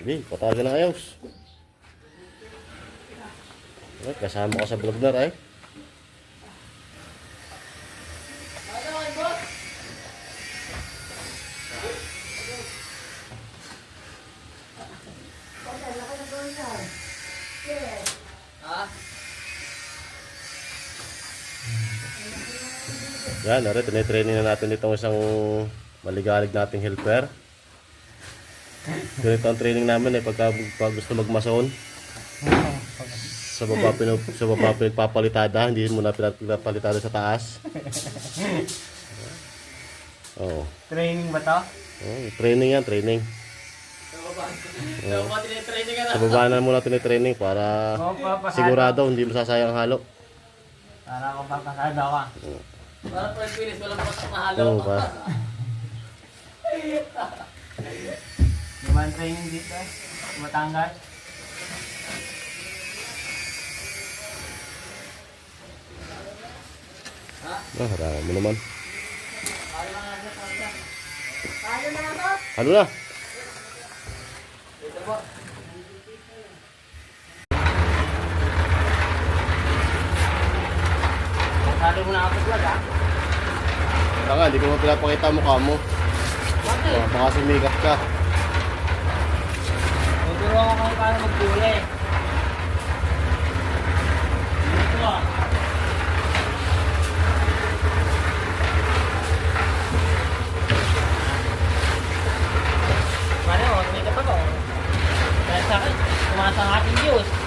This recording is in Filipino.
Hindi, patagan ng ayos. Ay, kasama ko sa vlog na rin. Yan, nari, tinitraining na natin itong isang maligalig nating helper. Ganito ang training namin eh, pagka, pag gusto magmason. Sa baba, pinu, sa baba pinagpapalitada, hindi mo na pinapalitada sa taas. Oo. Training ba to? Oh, training yan, training. Tinitraining ka na. Sa baba na muna tinitraining para sigurado hindi masasayang halo. Para ako papasado ka. Para first finish, walang patak na halo. Oo, pa. Naman training dito. Batangas. Ah, harama mo naman. Halo na. Dito po. Pasado mo na ako vlog ah. Baka nga, hindi ko mo pinapakita ang mukha mo. Bakit? Oh, baka sumikat ka. Tuturuan ko kung paano magpuli. Dito ah. Paano, may kapag ko. Dahil sa akin, tumaas ang ating views.